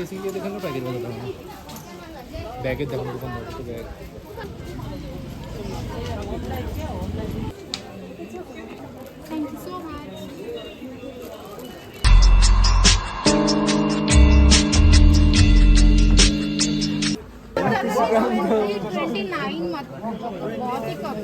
AC দিয়ে দেখেন package কথা না ব্যাগের দেখুন এরকম বড় তো bag Thank you so much. Twenty nine मत बहुत ही कम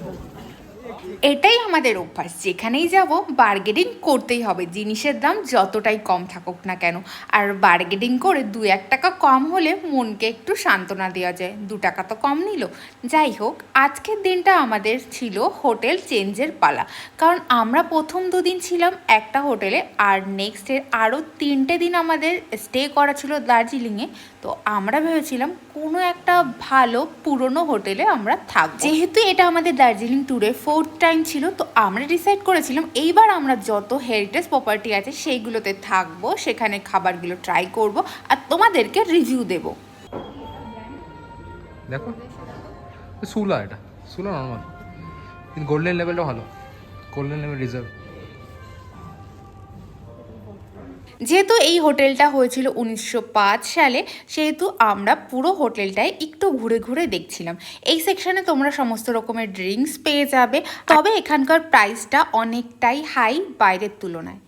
এটাই আমাদের অভ্যাস। যেখানেই যাব বার্গেনিং করতেই হবে। জিনিসের দাম যতটাই কম থাকুক না কেন। আর বার্গেনিং করে দু এক টাকা কম হলে মনকে একটু সান্ত্বনা দেওয়া যায়। দু টাকা তো কম নিল। যাই হোক, আজকের দিনটা আমাদের ছিল হোটেল চেঞ্জের পালা। কারণ আমরা প্রথম দুদিন ছিলাম একটা হোটেলে, আর নেক্সটের আরও তিনটে দিন আমাদের স্টে করা ছিল দার্জিলিংয়ে। তো আমরা ভেবেছিলাম কোনো একটা ভালো পুরনো হোটেলে আমরা থাকব। যেহেতু এটা আমাদের দার্জিলিং ট্যুরে ফোর্থ টাইম ছিল, তো আমরা ডিসাইড করেছিলাম এইবার আমরা যত হেরিটেজ প্রপার্টি আছে সেইগুলোতে থাকব, সেখানে খাবারগুলো ট্রাই করব আর তোমাদেরকে রিভিউ দেব। দেখো সুলা এটা সুলা নর্মাল কিন্তু গোল্ডেন লেভেলটা ভালো। গোল্ডেন লেভেল রিজার্ভ যেহেতু এই হোটেলটা হয়েছিল উনিশশো পাঁচ সালে, সেহেতু আমরা পুরো হোটেলটায় একটু ঘুরে ঘুরে দেখছিলাম। এই সেকশানে তোমরা সমস্ত রকমের ড্রিঙ্কস পেয়ে যাবে। তবে এখানকার প্রাইসটা অনেকটাই হাই বাইরের তুলনায়।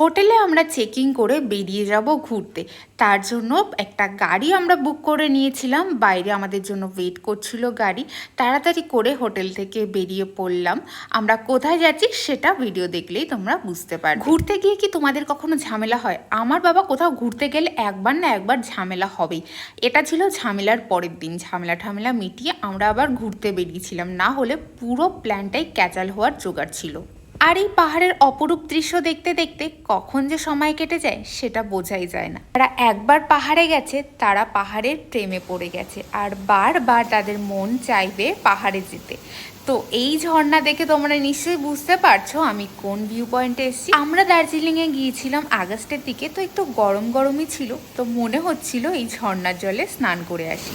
হোটেলে আমরা চেকিং করে বেরিয়ে যাব ঘুরতে। তার জন্য একটা গাড়ি আমরা বুক করে নিয়েছিলাম। বাইরে আমাদের জন্য ওয়েট করছিল গাড়ি। তাড়াতাড়ি করে হোটেল থেকে বেরিয়ে পড়লাম। আমরা কোথায় যাচ্ছি সেটা ভিডিও দেখলেই তোমরা বুঝতে পারবে। ঘুরতে গিয়ে কি তোমাদের কখনো ঝামেলা হয়? আমার বাবা কোথাও ঘুরতে গেলে একবার না একবার ঝামেলা হবেই। এটা ছিল ঝামেলার পরের দিন। ঝামেলা ঠামেলা মিটিয়ে আমরা আবার ঘুরতে বেরিয়েছিলাম। না হলে পুরো প্ল্যানটাই ক্যাচাল হওয়ার জোগাড় ছিল। আর এই পাহাড়ের অপরূপ দৃশ্য দেখতে দেখতে কখন যে সময় কেটে যায়, সেটা বোঝাই যায় না। তারা একবার পাহাড়ে গেছে, তারা পাহাড়ের প্রেমে পড়ে গেছে আর বারবার তাদের মন চাইবে পাহাড়ে যেতে। তো এই ঝর্ণা দেখে তোমরা নিশ্চয়ই বুঝতে পারছ আমি কোন ভিউ পয়েন্টে এসেছি। আমরা দার্জিলিংয়ে গিয়েছিলাম আগস্টের দিকে, তো একটু গরম গরমই ছিল, তো মনে হচ্ছিল এই ঝর্ণার জলে স্নান করে আসি।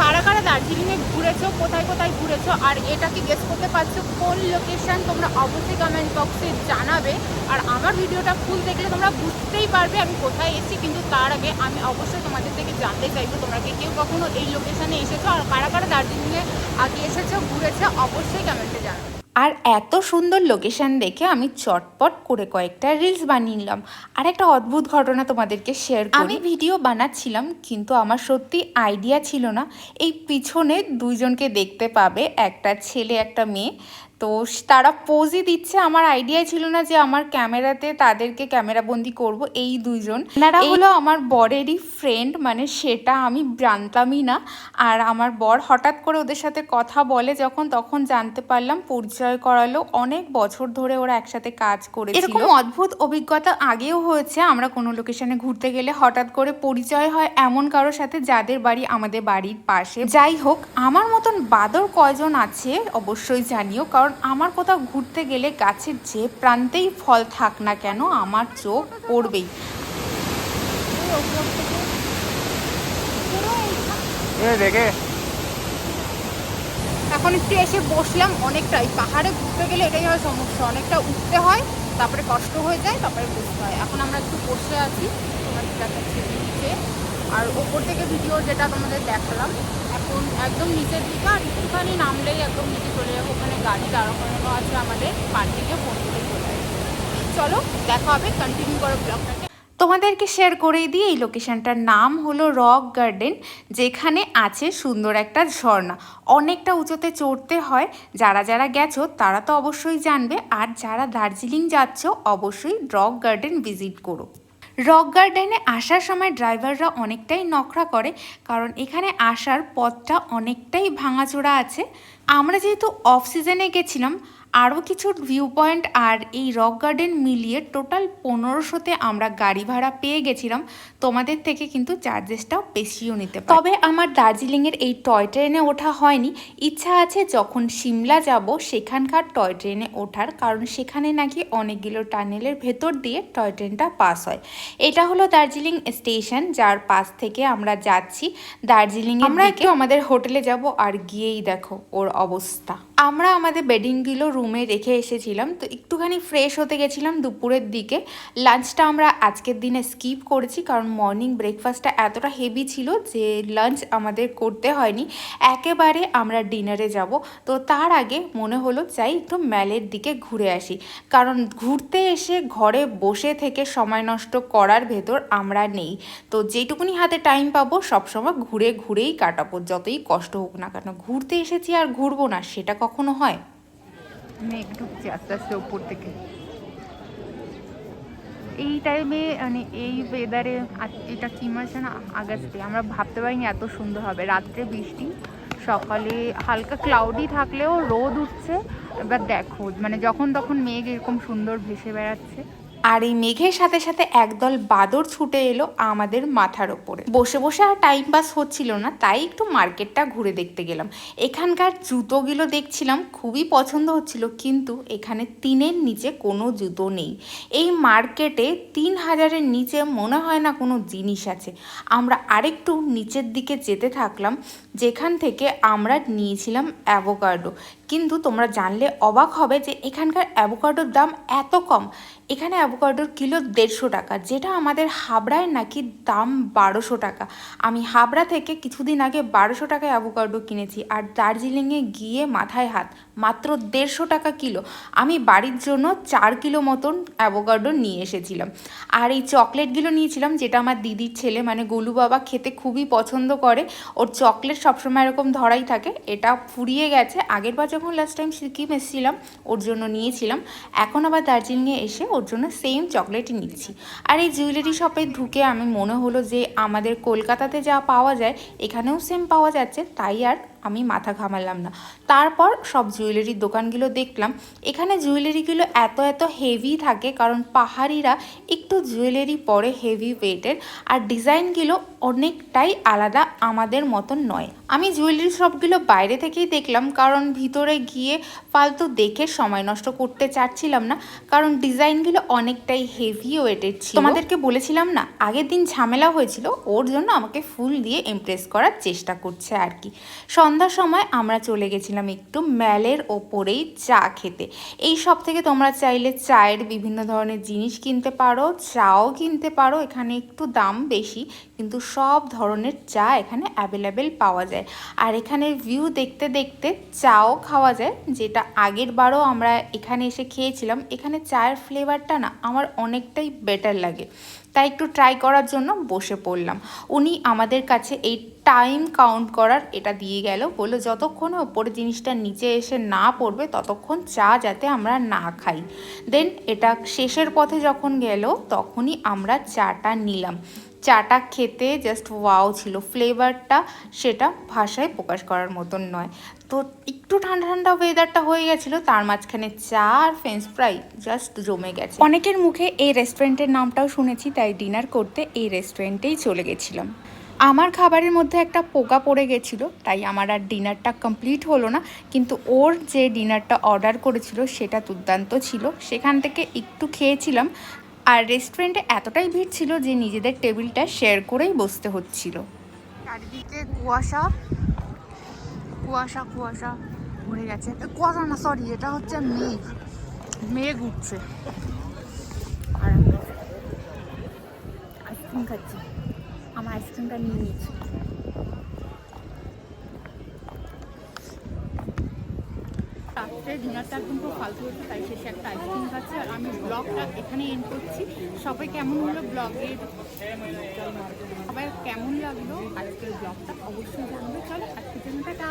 কারা কারা দার্জিলিংয়ে ঘুরেছো, কোথায় কোথায় ঘুরেছো, আর এটাকে গেস করতে পারছ? কোন লোকেশন তোমরা অবশ্যই কমেন্ট বক্সে জানাবে। আর আমার ভিডিওটা ফুল দেখলে তোমরা বুঝতেই পারবে আমি কোথায় এসেছি, কিন্তু তার আগে আমি অবশ্যই তোমাদের থেকে জানতে চাইব, তোমরা কি কেউ কখনো এই লোকেশানে এসেছ? আর কারা কারা দার্জিলিংয়ে আগে এসেছ, ঘুরেছো, অবশ্যই কমেন্টে জানাবে। আর এত সুন্দর লোকেশান দেখে আমি চটপট করে কয়েকটা রিলস বানিয়ে নিলাম। আর একটা অদ্ভুত ঘটনা তোমাদেরকে শেয়ার আমি ভিডিও বানাচ্ছিলাম, কিন্তু আমার সত্যি আইডিয়া ছিল না। এই পিছনে দুইজনকে দেখতে পাবে, একটা ছেলে, একটা মেয়ে। তো তারা পোজই দিচ্ছে। আমার আইডিয়া ছিল না যে আমার ক্যামেরাতে তাদেরকে ক্যামেরা বন্দি করব এই দুইজন। এনারা হলো আমার বরেরই ফ্রেন্ড মানে সেটা আমি জানতামই না। আর আমার বর হঠাৎ করে ওদের সাথে কথা বলে যখন তখন জানতে পারলাম পরিচয় করালো। অনেক বছর ধরে ওরা একসাথে কাজ করে এরকম অদ্ভুত অভিজ্ঞতা আগেও হয়েছে। আমরা কোনো লোকেশনে ঘুরতে গেলে হঠাৎ করে পরিচয় হয় এমন কারোর সাথে যাদের বাড়ি আমাদের বাড়ির পাশে। যাই হোক আমার মতন বাদর কয়জন আছে অবশ্যই জানিও। কারণ আমার কোথাও ঘুরতে গেলে গাছের যে প্রান্তেই ফল থাক না কেন আমার চোখ পড়বেই। এখন একটু এসে বসলাম অনেকটাই। পাহাড়ে ঘুরতে গেলে এটাই হয় সমস্যা। অনেকটা উঠতে হয় তারপরে কষ্ট হয়ে যায় তারপরে বসতে হয়। এখন আমরা একটু বসে আছি। তোমাদের দেখাচ্ছি নিচে। আর ওপর থেকে ভিডিও যেটা তোমাদের দেখালাম একদম নিচের দিকে আর একটুখানি নামলেই একদম নিচে চলে যাব। ওখানে গাড়ি দাঁড় করানো আছে, আমাদের পার্কিংয়ে ফোন করে চলে দেখা হবে কন্টিনিউ করো ব্লগটাকে তোমাদেরকে শেয়ার করে দিই, এই লোকেশনটার নাম হলো রক গার্ডেন, যেখানে আছে সুন্দর একটা ঝর্ণা। অনেকটা উঁচুতে চড়তে হয়, যারা যারা গেছো, তারা তো অবশ্যই জানবে, আর যারা দার্জিলিং যাচ্ছ, অবশ্যই রক গার্ডেন ভিজিট করো। রক গার্ডেনে আসার সময় ড্রাইভাররা অনেকটাই নখরা করে, কারণ এখানে আসার পথটা অনেকটাই ভাঙাচোরা আছে। আমরা যেহেতু অফ সিজনে গেছিলাম আরও কিছু ভিউ পয়েন্ট আর এই রক গার্ডেন মিলিয়ে টোটাল পনেরোশোতে আমরা গাড়ি ভাড়া পেয়ে গেছিলাম। তোমাদের থেকে কিন্তু চার্জেসটাও বেশিও নিতে তবে আমার দার্জিলিংয়ের এই টয় ট্রেনে ওঠা হয়নি। ইচ্ছা আছে যখন সিমলা যাব সেখানকার টয় ট্রেনে ওঠার কারণ সেখানে নাকি অনেকগুলো টানেলের ভেতর দিয়ে টয় ট্রেনটা পাস হয়। এটা হলো দার্জিলিং স্টেশন যার পাশ থেকে আমরা যাচ্ছি। দার্জিলিং আমরা একটু আমাদের হোটেলে যাব আর গিয়েই দেখো ওর অবস্থা। আমরা আমাদের বেডিংগুলো রুমে রেখে এসেছিলাম। তো একটুখানি ফ্রেশ হতে গেছিলাম দুপুরের দিকে। লাঞ্চটা আমরা আজকের দিনে স্কিপ করেছি কারণ মর্নিং ব্রেকফাস্টটা এতটা হেভি ছিল যে লাঞ্চ আমাদের করতে হয়নি। একেবারে আমরা ডিনারে যাব। তো তার আগে মনে হলো চাই একটু ম্যালের দিকে ঘুরে আসি। কারণ ঘুরতে এসে ঘরে বসে থেকে সময় নষ্ট করার ভেতর আমরা নেই। তো যেটুকুনি হাতে টাইম পাবো সবসময় ঘুরে ঘুরেই কাটাবো। যতই কষ্ট হোক না কেন। ঘুরতে এসেছি আর ঘুরবো না, সেটা কখনো হয়? মেঘ ঢুকছে আস্তে আস্তে উপর থেকে। এই টাইমে মানে এই ওয়েদারে এটা কি মাস না আগস্টে। আমরা ভাবতে পারিনি এত সুন্দর হবে। রাত্রে বৃষ্টি, সকালে হালকা ক্লাউডি থাকলেও রোদ উঠছে। এবার দেখো মানে যখন তখন মেঘ এরকম সুন্দর ভেসে বেড়াচ্ছে। আর এই মেঘের সাথে সাথে একদল বাদর ছুটে এলো আমাদের মাথার ওপরে। বসে বসে আর টাইম পাস হচ্ছিল না, তাই একটু মার্কেটটা ঘুরে দেখতে গেলাম। এখানকার জুতোগুলো দেখছিলাম, খুবই পছন্দ হচ্ছিল, কিন্তু এখানে তিনের নিচে কোনো জুতো নেই। এই মার্কেটে তিন হাজারের নিচে মনে হয় না কোনো জিনিস আছে। আমরা আরেকটু নিচের দিকে যেতে থাকলাম, যেখান থেকে আমরা নিয়েছিলাম অ্যাভোকাডো। কিন্তু তোমরা জানলে অবাক হবে যে এখানকার অ্যাভোকাডোর দাম এত কম। এখানে অ্যাভোকাডোর কিলো দেড়শো টাকা, যেটা আমাদের হাবড়ায় নাকি দাম বারোশো টাকা। আমি হাবড়া থেকে কিছুদিন আগে বারোশো টাকায় অ্যাভোকাডো কিনেছি আর দার্জিলিংয়ে গিয়ে মাথায় হাত, মাত্র দেড়শো টাকা কিলো। আমি বাড়ির জন্য চার কিলো মতন অ্যাভোকাডো নিয়ে এসেছিলাম। আর এই চকলেটগুলো নিয়েছিলাম, যেটা আমার দিদির ছেলে মানে গোলু বাবা, খেতে খুবই পছন্দ করে। ওর চকলেট সবসময় এরকম ধরাই থাকে, এটা ফুরিয়ে গেছে। আগের বার যখন লাস্ট টাইম সিকিম এসেছিলাম ওর জন্য নিয়েছিলাম, এখন আবার দার্জিলিংয়ে এসে ওর জন্য সেম চকলেটই নিচ্ছি। আর এই জুয়েলারি শপে ঢুকে আমি মনে হলো যে আমাদের কলকাতাতে যা পাওয়া যায়, এখানেও সেম পাওয়া যাচ্ছে, তাই আর আমি মাথা ঘামালাম না। তারপর সব জুয়েলারির দোকানগুলো দেখলাম। এখানে জুয়েলারিগুলো এত এত হেভি থাকে কারণ পাহাড়িরা একটু জুয়েলারি পরে হেভি ওয়েটের আর ডিজাইনগুলো অনেকটাই আলাদা আমাদের মতন নয়। আমি জুয়েলারি শপগুলো বাইরে থেকেই দেখলাম কারণ ভিতরে গিয়ে ফালতু দেখে সময় নষ্ট করতে চাচ্ছিলাম না। কারণ ডিজাইনগুলো অনেকটাই হেভি ওয়েটের ছিল। তোমাদেরকে বলেছিলাম না, আগের দিন ঝামেলা হয়েছিল, ওর জন্য আমাকে ফুল দিয়ে ইমপ্রেস করার চেষ্টা করছে আর কি। সন্ধ্যার সময় আমরা চলে গেছিলাম একটু ম্যালের ওপরেই চা খেতে। এই সব থেকে তোমরা চাইলে চায়ের বিভিন্ন ধরনের জিনিস কিনতে পারো, চাও কিনতে পারো, এখানে একটু দাম বেশি, কিন্তু সব ধরনের চা এখানে অ্যাভেলেবেল পাওয়া যায়। আর এখানে ভিউ দেখতে দেখতে চাও খাওয়া যায়, যেটা আগের বারও আমরা এখানে এসে খেয়েছিলাম। এখানে চায়ের ফ্লেভারটা না, আমার অনেকটাই বেটার লাগে। তাই একটু ট্রাই করার জন্য বসে পড়লাম। উনি আমাদের কাছে এই টাইম কাউন্ট করার এটা দিয়ে গেল, বলল যতক্ষণ ওপরে জিনিসটা নিচে এসে না পড়বে, ততক্ষণ চা যাতে আমরা না খাই। দেন এটা শেষের পথে যখন গেল, তখনই আমরা চাটা নিলাম। চাটা খেতে জাস্ট ওয়াও ছিল। ফ্লেভারটা সেটা ভাষায় প্রকাশ করার মতন নয়। তো একটু ঠান্ডা ঠান্ডা ওয়েদারটা হয়ে গেছিল, তার মাঝখানে চা আর ফ্রেঞ্চ ফ্রাই জাস্ট জমে গেছে। অনেকের মুখে এই রেস্টুরেন্টের নামটাও শুনেছি, তাই ডিনার করতে এই রেস্টুরেন্টেই চলে গেছিলাম। আমার খাবারের মধ্যে একটা পোকা পড়ে গেছিল, তাই আমার আর ডিনারটা কমপ্লিট হলো না। কিন্তু ওর যে ডিনারটা অর্ডার করেছিল, সেটা দুর্দান্ত ছিল। সেখান থেকে একটু খেয়েছিলাম আর রেস্টুরেন্টে এতটাই ভিড় ছিল যে নিজেদের টেবিলটা শেয়ার করেই বসতে হচ্ছিল। চারিদিকে কুয়াশা কুয়াশা কুয়াশা ভরে গেছে। কুয়াশা না সরি এটা হচ্ছে মেঘ। মেঘ উঠছে। আর আইসক্রিম খাচ্ছি। আমার আইসক্রিমটা নিয়ে নিয়েছি রাত্রে ডিনারটা একদম খুব ফালতু হচ্ছে তাই শেষে একটা আইসক্রিম খাচ্ছি। আর আমি ব্লগটা এখানে এন্ড করছি। সবাই কেমন হলো ব্লগের সবাই কেমন লাগল আজকের ব্লগটা অবশ্যই জানবে। চলো, আজকের জন্য টাটা।